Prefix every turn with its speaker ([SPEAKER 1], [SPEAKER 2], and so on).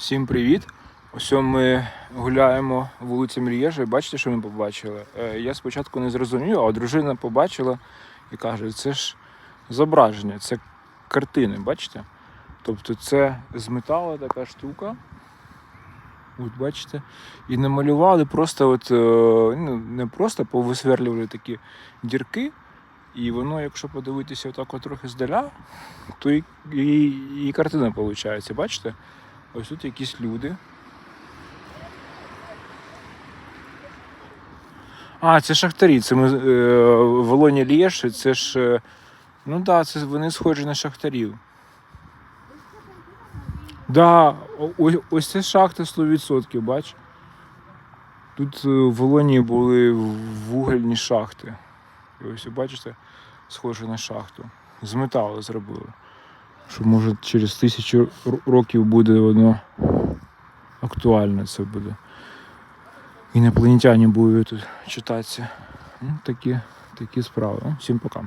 [SPEAKER 1] Всім привіт! Ось ми гуляємо вулицями Лєжа і бачите, що ми побачили? Е, Я спочатку не зрозумів, а дружина побачила і каже, це ж зображення, це картини, бачите? Тобто це з металу така штука. От бачите? І намалювали просто от, е, ну, не просто повисверлювали такі дірки. І воно, якщо подивитися отак от трохи здаля, то і, і, і картина виходить, бачите? Ось тут якісь люди. А, це шахтарі. Це ми е, Волоні Лєш, це ж. е, Ну так, да, це вони схожі на шахтарів. Да, ось, ось це шахта 100%, бач. Тут е, в Волоні були вугільні шахти. І ось бачите, схоже на шахту. З металу зробили. Що може через тисячу років буде воно актуальне це буде. Інопланетяні будуть читатися. Ну, такі, такі справи. Всім пока.